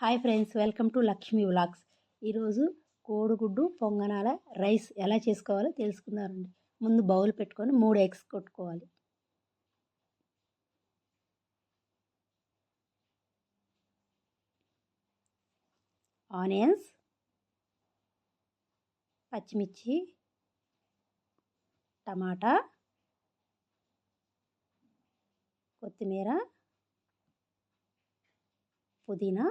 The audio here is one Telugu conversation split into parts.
Hi friends welcome to Lakshmi vlogs. ఈరోజు కోడిగుడ్డు పొంగనాల రైస్ ఎలా చేసుకోవాలో తెలుసుకుందామండి. ముందు బౌల్ పెట్టుకొని మూడు ఎగ్స్ కొట్టుకోవాలి. ఆనియన్స్ పచ్చిమిర్చి టమాటా కొత్తిమీర పుదీనా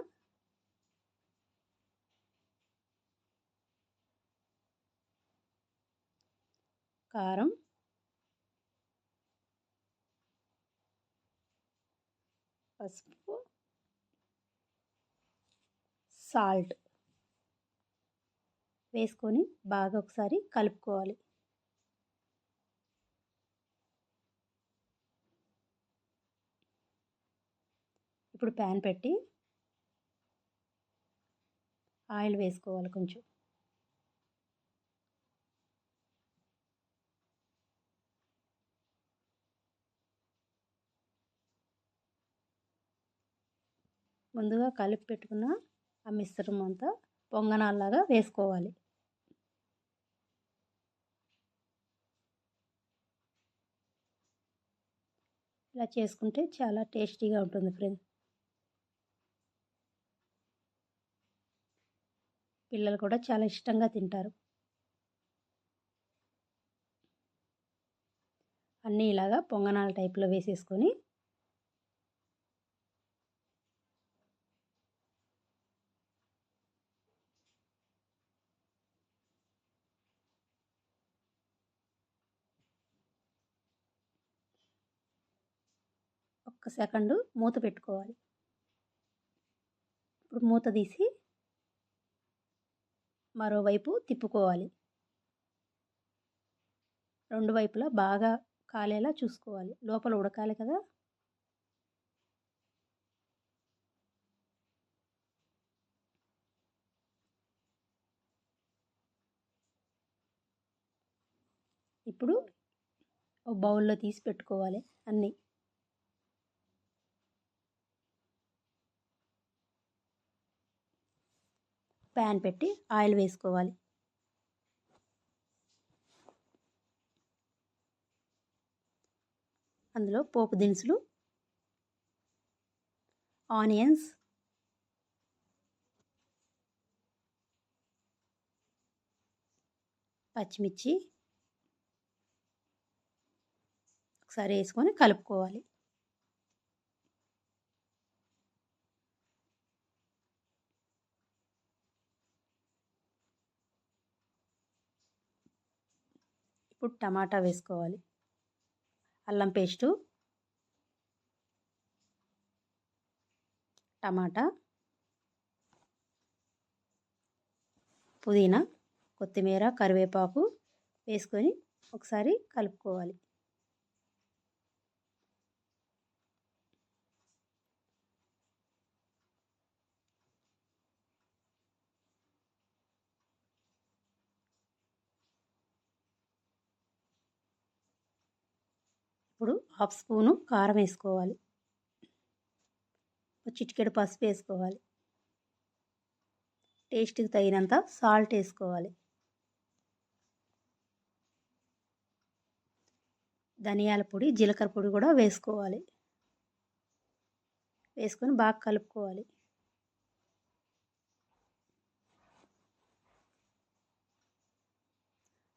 కారం పసుపు సాల్ట్ వేసుకొని బాగా ఒకసారి కలుపుకోవాలి. ఇప్పుడు ప్యాన్ పెట్టి ఆయిల్ వేసుకోవాలి కొంచెం. ముందుగా కలిపి పెట్టుకున్న ఆ మిశ్రమం అంతా పొంగనాల్లాగా వేసుకోవాలి. ఇలా చేసుకుంటే చాలా టేస్టీగా ఉంటుంది ఫ్రెండ్స్. పిల్లలు కూడా చాలా ఇష్టంగా తింటారు. అన్నీ ఇలాగా పొంగనాల టైప్లో వేసేసుకొని ఒక్క సెకండు మూత పెట్టుకోవాలి. ఇప్పుడు మూత తీసి మరోవైపు తిప్పుకోవాలి. రెండు వైపులా బాగా కాలేలా చూసుకోవాలి. లోపల ఉడకాలి కదా. ఇప్పుడు ఓ బౌల్లో తీసి పెట్టుకోవాలి అన్నీ. ప్యాన్ పెట్టి ఆయిల్ వేసుకోవాలి. అందులో పోపు దినుసులు ఆనియన్స్ పచ్చిమిర్చి ఒకసారి వేసుకొని కలుపుకోవాలి. ఇప్పుడు టమాటా వేసుకోవాలి. అల్లం పేస్టు టమాటా పుదీనా కొత్తిమీర కరివేపాకు వేసుకొని ఒకసారి కలుపుకోవాలి. ఇప్పుడు హాఫ్ స్పూను కారం వేసుకోవాలి. చిటికెడు పసుపు వేసుకోవాలి. టేస్ట్కి తగినంత సాల్ట్ వేసుకోవాలి. ధనియాల పొడి జీలకర్ర పొడి కూడా వేసుకోవాలి. వేసుకొని బాగా కలుపుకోవాలి.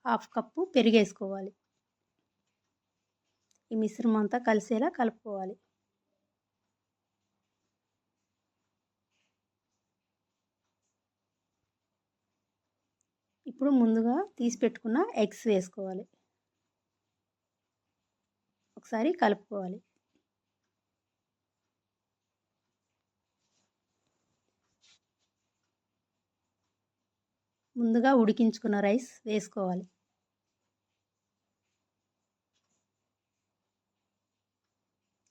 హాఫ్ కప్పు పెరిగేసుకోవాలి ఈ మిశ్రమం అంతా కలిసేలా కలుపుకోవాలి. ఇప్పుడు ముందుగా తీసి పెట్టుకున్న ఎగ్స్ వేసుకోవాలి. ఒకసారి కలుపుకోవాలి. ముందుగా ఉడికించుకున్న రైస్ వేసుకోవాలి.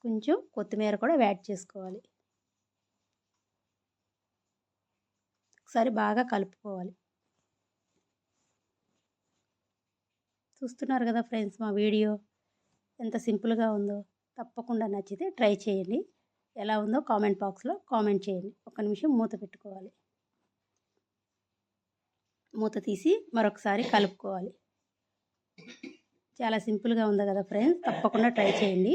కొంచెం కొత్తిమీర కూడా యాడ్ చేసుకోవాలి. ఒకసారి బాగా కలుపుకోవాలి. చూస్తున్నారు కదా ఫ్రెండ్స్ మా వీడియో ఎంత సింపుల్గా ఉందో. తప్పకుండా నచ్చితే ట్రై చేయండి. ఎలా ఉందో కామెంట్ బాక్స్లో కామెంట్ చేయండి. ఒక నిమిషం మూత పెట్టుకోవాలి. మూత తీసి మరొకసారి కలుపుకోవాలి. చాలా సింపుల్గా ఉంది కదా ఫ్రెండ్స్. తప్పకుండా ట్రై చేయండి.